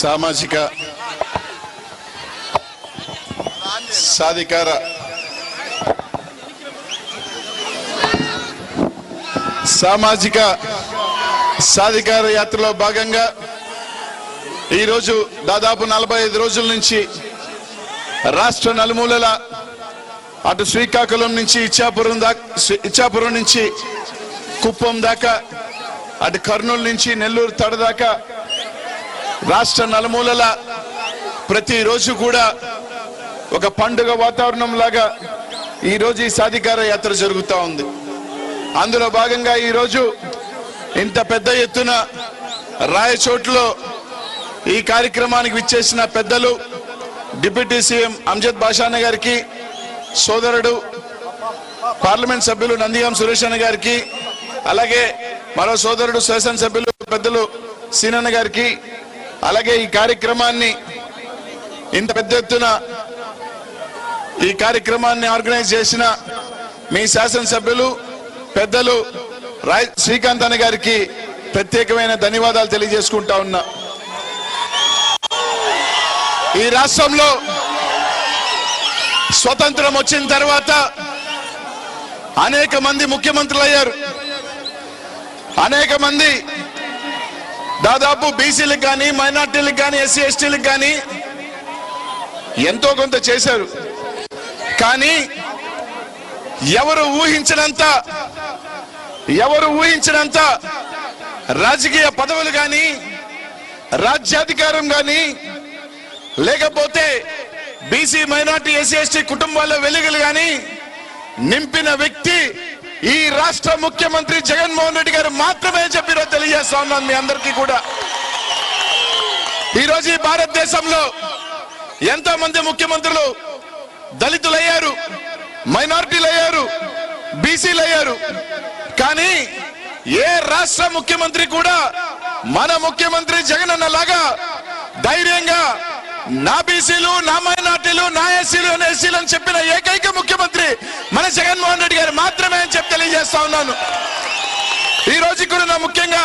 సామాజిక సాధికార సామాజిక సాధికార యాత్రలో భాగంగా ఈరోజు దాదాపు నలభై ఐదు రోజుల నుంచి రాష్ట్ర నలుమూలల అటు శ్రీకాకుళం నుంచి ఇచ్చాపురం దాకా ఇచ్చాపురం నుంచి కుప్పం దాకా అటు కర్నూలు నుంచి నెల్లూరు తడ దాకా రాష్ట్ర నలుమూలల ప్రతిరోజు కూడా ఒక పండుగ వాతావరణం లాగా ఈరోజు ఈ సాధికార యాత్ర జరుగుతూ ఉంది. అందులో భాగంగా ఈరోజు ఇంత పెద్ద ఎత్తున రాయచోట్లో ఈ కార్యక్రమానికి విచ్చేసిన పెద్దలు డిప్యూటీ సీఎం అంజద్ బాషాన్న గారికి సోదరుడు పార్లమెంట్ సభ్యులు నందిగాం సురేష్ అన్న గారికి అలాగే మరో సోదరుడు శాసనసభ్యులు పెద్దలు సీనన్న గారికి అలాగే ఈ కార్యక్రమాన్ని ఇంత పెద్ద ఎత్తున ఈ కార్యక్రమాన్ని ఆర్గనైజ్ చేసిన మీ శాసనసభ్యులు పెద్దలు రాయ్ శ్రీకాంత్ అన్న గారికి ప్రత్యేకమైన ధన్యవాదాలు తెలియజేసుకుంటా ఉన్నా. ఈ రాష్ట్రంలో స్వతంత్రం వచ్చిన తర్వాత అనేక మంది ముఖ్యమంత్రులు అయ్యారు అనేక మంది దాదాపు బీసీలకు కానీ మైనార్టీలకు కానీ ఎస్సీ ఎస్టీలకు కానీ ఎంతో కొంత చేశారు. కానీ ఎవరు ఊహించినంత ఎవరు ఊహించినంత రాజకీయ పదవులు కానీ రాజ్యాధికారం కానీ లేకపోతే బీసీ మైనార్టీ ఎస్సీ ఎస్టీ కుటుంబాల వెలుగులు కానీ నింపిన వ్యక్తి ఈ రాష్ట్ర ముఖ్యమంత్రి జగన్మోహన్ రెడ్డి గారు మాత్రమే చెప్పిరో తెలియజేస్తా ఉన్నాను మీ అందరికీ కూడా. ఈరోజు ఈ భారతదేశంలో ఎంతో మంది ముఖ్యమంత్రులు దళితులు అయ్యారు మైనార్టీలు అయ్యారు బీసీలు అయ్యారు కానీ ఏ రాష్ట్ర ముఖ్యమంత్రి కూడా మన ముఖ్యమంత్రి జగన్ అన్నలాగా ధైర్యంగా నా బీసీలు నా మైనార్టీలు నా ఎస్సీలు నా ఎస్సీలు అని చెప్పిన ఏకైక ముఖ్యమంత్రి మన జగన్మోహన్ రెడ్డి గారు మాత్రమే అని చెప్పి తెలియజేస్తా ఉన్నాను. ఈ రోజు కూడా ముఖ్యంగా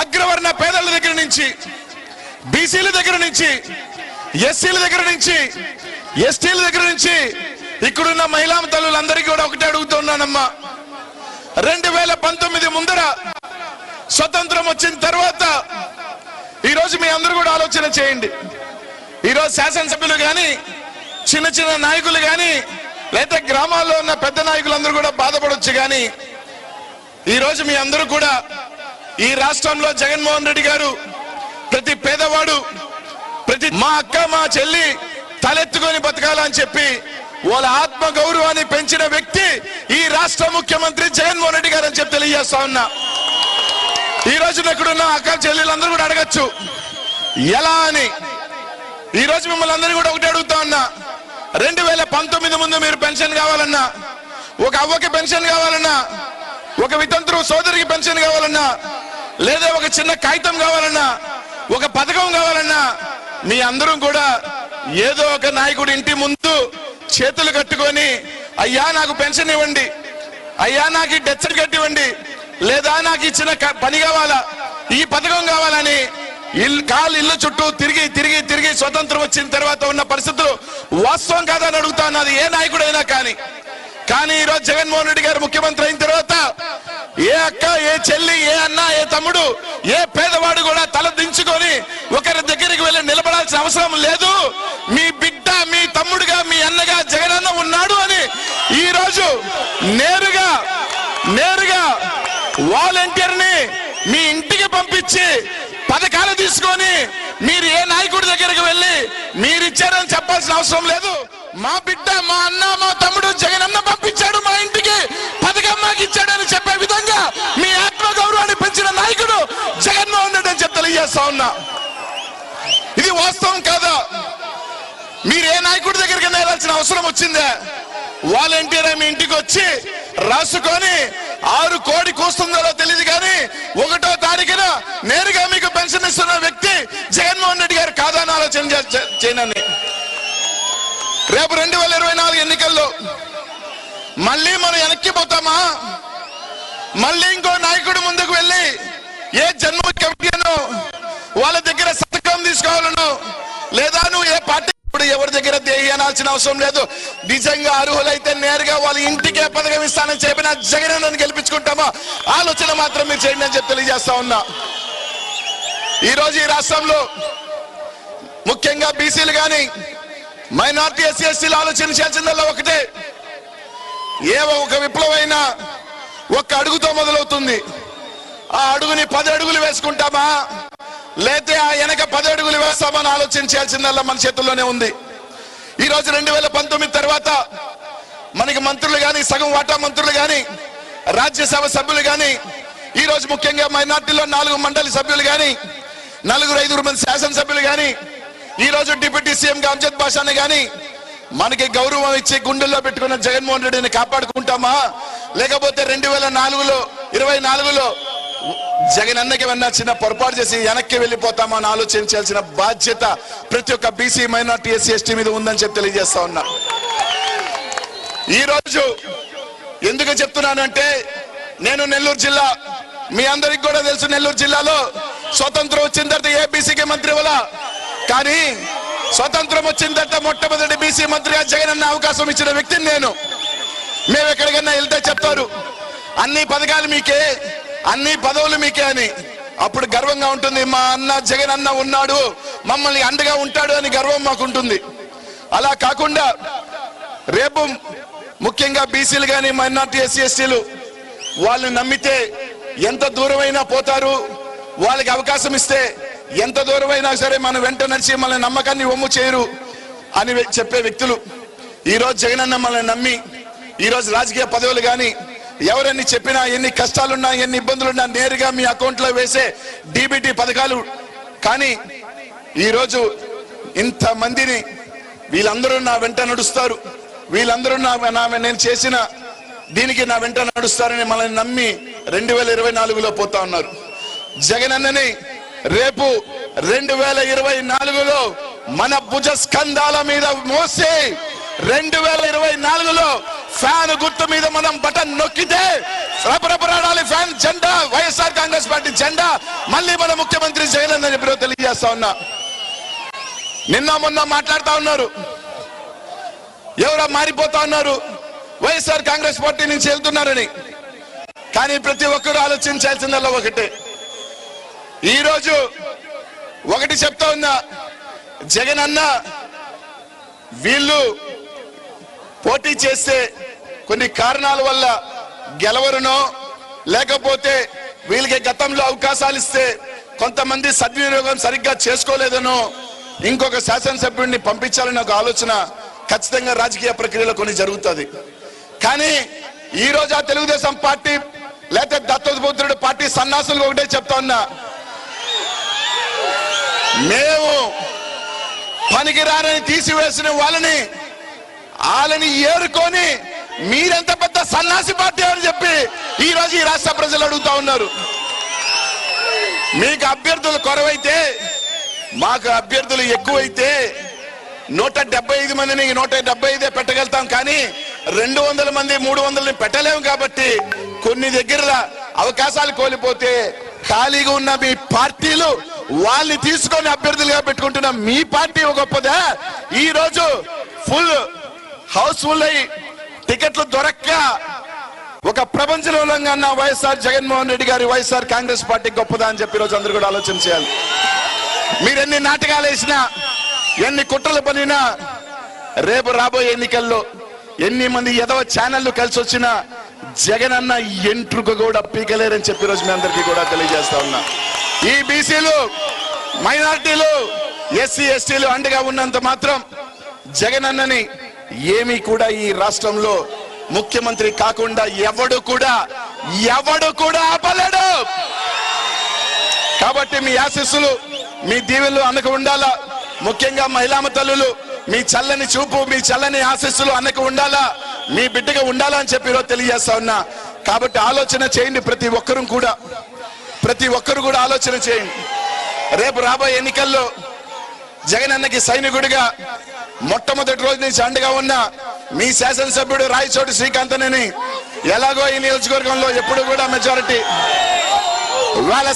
అగ్రవర్ణ పేదల దగ్గర నుంచి బీసీల దగ్గర నుంచి ఎస్సీల దగ్గర నుంచి ఎస్టీల దగ్గర నుంచి ఇక్కడున్న మహిళా తల్లులందరికీ కూడా ఒకటే అడుగుతున్నానమ్మా. రెండు వేల పంతొమ్మిది ముందర స్వతంత్రం వచ్చిన తర్వాత ఈరోజు మీ అందరూ కూడా ఆలోచన చేయండి. ఈ రోజు శాసనసభ్యులు కానీ చిన్న చిన్న నాయకులు కానీ లేదా గ్రామాల్లో ఉన్న పెద్ద నాయకులందరూ కూడా బాధపడవచ్చు కానీ ఈరోజు మీ అందరూ కూడా ఈ రాష్ట్రంలో జగన్మోహన్ రెడ్డి గారు ప్రతి పేదవాడు ప్రతి మా అక్క మా చెల్లి తలెత్తుకొని బతకాలని చెప్పి వాళ్ళ ఆత్మ గౌరవాన్ని పెంచిన వ్యక్తి ఈ రాష్ట్ర ముఖ్యమంత్రి జగన్మోహన్ రెడ్డి గారు అని చెప్పి తెలియజేస్తా ఉన్నా. ఈ రోజు ఇక్కడున్న అక్క చెల్లెలందరూ కూడా అడగచ్చు ఎలా అని ఈ రోజు మిమ్మల్ని అందరూ కూడా ఒకటి అడుగుతా ఉన్నా రెండు వేల పంతొమ్మిది ముందు మీరు పెన్షన్ కావాలన్నా ఒక అవ్వకి పెన్షన్ కావాలన్నా ఒక వితంతుడు సోదరికి పెన్షన్ కావాలన్నా లేదా ఒక చిన్న కాగితం కావాలన్నా ఒక పథకం కావాలన్నా మీ అందరూ కూడా ఏదో ఒక నాయకుడి ఇంటి ముందు చేతులు కట్టుకొని అయ్యా నాకు పెన్షన్ ఇవ్వండి. అయ్యా నాకు ఈ డెత్ సర్టిఫికెట్ ఇవ్వండి. లేదా నాకు ఇచ్చిన పని కావాలా? ఈ పథకం కావాలని ఇల్లు కాలు ఇల్లు చుట్టూ తిరిగి తిరిగి తిరిగి స్వతంత్రం వచ్చిన తర్వాత ఉన్న పరిస్థితులు వాస్తవం కాదని అడుగుతా ఉన్నది ఏ నాయకుడైనా కానీ. కానీ ఈరోజు జగన్మోహన్ రెడ్డి గారు ముఖ్యమంత్రి అయిన తర్వాత ఏ అక్క ఏ చెల్లి ఏ అన్న ఏ తమ్ముడు ఏ పేదవాడు కూడా తల దించుకొని ఒకరి దగ్గరికి వెళ్ళి నిలబడాల్సిన అవసరం లేదు. మీ బిడ్డ మీ తమ్ముడుగా మీ అన్నగా జగనన్న ఉన్నాడు అని ఈ రోజు నేరుగా నేరుగా వాలంటీర్ని మీ ఇంటికి పంపించి పథకాలు తీసుకొని మీరు ఏ నాయకుడి దగ్గరికి వెళ్ళి మీరు ఇచ్చారని చెప్పాల్సిన అవసరం లేదు. మా బిడ్డ మా అన్న మా తమ్ముడు జగనన్న పంపించాడు మా ఇంటికి. పథకం మాకు ఇచ్చాడని చెప్పే విధంగా మీ ఆత్మ గౌరవాన్ని పెంచిన నాయకుడు జగన్మోహన్ రెడ్డి అని చెప్పి తెలియజేస్తా ఉన్నా. ఇది వాస్తవం కాదా? మీరు ఏ నాయకుడి దగ్గరికి వెళ్ళాల్సిన అవసరం వచ్చిందే? వాలంటీర్ మీ ఇంటికి వచ్చి రాసుకొని ఆరు కోడి కూస్తుందో తెలియదు కానీ ఒకటో తారీఖున నేరుగా పెన్షన్ ఇస్తున్న వ్యక్తి జగన్మోహన్ రెడ్డి గారు కాదా అని ఆలోచన చేయనని రేపు రెండు వేల ఇరవై నాలుగు ఎన్నికల్లో మళ్ళీ మనం వెనక్కి పోతామా? మళ్ళీ ఇంకో నాయకుడు ముందుకు వెళ్ళి ఏ జన్మ కమిటీనో వాళ్ళ దగ్గర సంతకం తీసుకోవాలనో లేదా నువ్వు ఏ పార్టీ ఇప్పుడు ఎవరి దగ్గర దేహి అనాల్సిన అవసరం లేదు. నిజంగా అర్హులైతే నేరుగా వాళ్ళ ఇంటికే పథకం ఇస్తానని చెప్పిన జగన్ గెలిపించుకుంటామా? ఆలోచన మాత్రం మీరు చేయండి అని చెప్పి తెలియజేస్తా ఉన్నా. ఈరోజు ఈ రాష్ట్రంలో ముఖ్యంగా బీసీలు కానీ మైనార్టీ ఎస్సీ ఎస్టీలు ఆలోచన చేసిందల్లా ఒకటే. ఏ ఒక విప్లవైనా ఒక్క అడుగుతో మొదలవుతుంది. ఆ అడుగుని పది అడుగులు వేసుకుంటామా? లేతే ఆ వెనక పది అడుగులు వేస్తామని ఆలోచన చేయాల్సిందల్లా మన చేతుల్లోనే ఉంది. ఈరోజు రెండు వేల పంతొమ్మిది తర్వాత మనకి మంత్రులు కానీ సగం వాటా మంత్రులు కానీ రాజ్యసభ సభ్యులు కానీ ఈరోజు ముఖ్యంగా మైనార్టీలో నాలుగు మండలి సభ్యులు కానీ నలుగురు ఐదుగురు మంది శాసనసభ్యులు కానీ ఈ రోజు డిప్యూటీ సీఎం అంజద్ బాషాని కానీ మనకి గౌరవం ఇచ్చి గుండెల్లో పెట్టుకున్న జగన్మోహన్ రెడ్డిని కాపాడుకుంటామా? లేకపోతే రెండు వేల నాలుగులో ఇరవై నాలుగులో జగన్ అన్నకి ఏమన్నా చిన్న పొరపాటు చేసి వెనక్కి వెళ్ళిపోతామా అని ఆలోచించాల్సిన బాధ్యత ప్రతి ఒక్క బీసీ మైనార్టీ ఎస్సీ ఎస్టీ మీద ఉందని చెప్పి తెలియజేస్తా ఉన్నా. ఈ రోజు ఎందుకు చెప్తున్నానంటే నేను నెల్లూరు జిల్లా మీ అందరికి కూడా తెలుసు నెల్లూరు జిల్లాలో స్వతంత్రం వచ్చిన తర్వాత ఏబీసీకి మంత్రి ఇవ్వాల కానీ స్వతంత్రం వచ్చిన తర్వాత మొట్టమొదటి బీసీ మంత్రిగా జగన్ అన్న అవకాశం ఇచ్చిన వ్యక్తిని నేను. మేము ఎక్కడికన్నా వెళ్తే చెప్తారు అన్ని పథకాలు మీకే అన్ని పదవులు మీకే అని. అప్పుడు గర్వంగా ఉంటుంది మా అన్న జగన్ అన్న ఉన్నాడు మమ్మల్ని అండగా ఉంటాడు అని గర్వం మాకు ఉంటుంది. అలా కాకుండా రేపు ముఖ్యంగా బీసీలు కానీ మైనార్టీ ఎస్సీ ఎస్టీలు వాళ్ళని నమ్మితే ఎంత దూరమైనా పోతారు వాళ్ళకి అవకాశం ఇస్తే ఎంత దూరమైనా సరే మనం వెంట నడిచి మన నమ్మకాన్ని ఒమ్ము చేయరు అని చెప్పే వ్యక్తులు. ఈరోజు జగనన్న మనల్ని నమ్మి ఈరోజు రాజకీయ పదవులు కానీ ఎవరన్ని చెప్పినా ఎన్ని కష్టాలున్నా ఎన్ని ఇబ్బందులున్నా నేరుగా మీ అకౌంట్లో వేసే డీబీటీ పథకాలు. కానీ ఈరోజు ఇంతమందిని వీళ్ళందరూ నా వెంట నడుస్తారు. వీళ్ళందరూ నా నా నేను చేసిన దీనికి నా వెంట నడుస్తారని మనల్ని నమ్మి రెండు వేల ఇరవై నాలుగులో పోతా ఉన్నారు. జగన్ అన్నని రేపు రెండు వేల ఇరవై నాలుగులో మన భుజ స్కంధాల మీద మోసి రెండు వేల ఇరవై నాలుగులో ఫ్యాన్ గుర్తు మీద మనం బటన్ నొక్కితే రపరపరాడాలి ఫ్యాన్ జెండా వైఎస్ఆర్ కాంగ్రెస్ పార్టీ జెండా. మళ్ళీ మన ముఖ్యమంత్రి జగన్ అన్న చెప్పి తెలియజేస్తా ఉన్నా. నిన్న మొన్న మాట్లాడుతా ఉన్నారు. ఎవరో మారిపోతా ఉన్నారు. వైఎస్ఆర్ కాంగ్రెస్ పార్టీ నుంచి వెళ్తున్నారని. కానీ ప్రతి ఒక్కరు ఆలోచించాల్సిందల్లా ఒకటే. ఈరోజు ఒకటి చెప్తా ఉన్నా. జగన్ అన్న వీళ్ళు పోటీ చేస్తే కొన్ని కారణాల వల్ల గెలవరునో లేకపోతే వీళ్ళకి గతంలో అవకాశాలు ఇస్తే కొంతమంది సద్వినియోగం సరిగ్గా చేసుకోలేదనో ఇంకొక శాసనసభ్యుడిని పంపించాలని ఒక ఆలోచన ఖచ్చితంగా రాజకీయ ప్రక్రియలో కొన్ని జరుగుతుంది. కానీ ఈ రోజు ఆ తెలుగుదేశం పార్టీ లేకపోతే దత్తపుత్రుడు పార్టీ సన్నాసులు ఒకటే చెప్తా ఉన్నా. మేము పనికిరానని తీసివేసిన వాళ్ళని వాళ్ళని ఏరుకొని మీరెంత పెద్ద సన్నాసి పార్టీ అని చెప్పి ఈ రోజు ఈ రాష్ట్ర ప్రజలు అడుగుతా ఉన్నారు. మీకు అభ్యర్థులు కొరవైతే మాకు అభ్యర్థులు ఎక్కువైతే నూట డెబ్బై ఐదు మందిని నూట డెబ్బై ఐదే పెట్టగలుగుతాం కానీ రెండు వందల మంది మూడు వందలని పెట్టలేము కాబట్టి కొన్ని దగ్గర అవకాశాలు కోల్పోతే ఖాళీగా ఉన్న మీ పార్టీలు వాళ్ళని తీసుకొని అభ్యర్థులుగా పెట్టుకుంటున్న మీ పార్టీ గొప్పదా ఈ రోజు ఫుల్ హౌస్ఫుల్ అయి టికెట్లు దొరక్క ఒక ప్రపంచంలో అన్న వైఎస్ఆర్ జగన్మోహన్ రెడ్డి గారి వైఎస్ఆర్ కాంగ్రెస్ పార్టీ గొప్పదా అని చెప్పి రోజు అందరూ కూడా ఆలోచన చేయాలి. మీరు ఎన్ని నాటకాలు వేసినా ఎన్ని కుట్రలు పనినా రేపు రాబోయే ఎన్నికల్లో ఎన్ని మంది ఎదవ ఛానళ్ళు కలిసి వచ్చినా జగన్ అన్న ఎంట్రుకు కూడా పీకలేరని చెప్పి రోజు మీ అందరికీ కూడా తెలియజేస్తా ఉన్నా. ఈ బీసీలు మైనార్టీలు ఎస్సీ ఎస్టీలు అండగా ఉన్నంత మాత్రం జగన్ అన్నని ఏమీ కూడా ఈ రాష్ట్రంలో ముఖ్యమంత్రి కాకుండా ఎవడు కూడా ఎవడు కూడా ఆపలేడు. కాబట్టి మీ ఆశీస్సులు మీ దీవెలు అన్నకు ఉండాలా? ముఖ్యంగా మహిళామ తల్లులు మీ చల్లని చూపు మీ చల్లని ఆశీస్సులు అన్నకు ఉండాలా? మీ బిడ్డగా ఉండాలని చెప్పి ఈరోజు తెలియజేస్తా ఉన్నా. కాబట్టి ఆలోచన చేయండి ప్రతి ఒక్కరూ కూడా. ప్రతి ఒక్కరు కూడా ఆలోచన చేయండి. రేపు రాబోయే ఎన్నికల్లో జగన్ అన్నకి సైనికుడిగా మొట్టమొదటి రోజు నుంచి అండగా ఉన్న మీ శాసనసభ్యుడు రాయచోటి శ్రీకాంత్ అని ఎలాగో ఈ నియోజకవర్గంలో ఎప్పుడు కూడా మెజారిటీ వాళ్ళ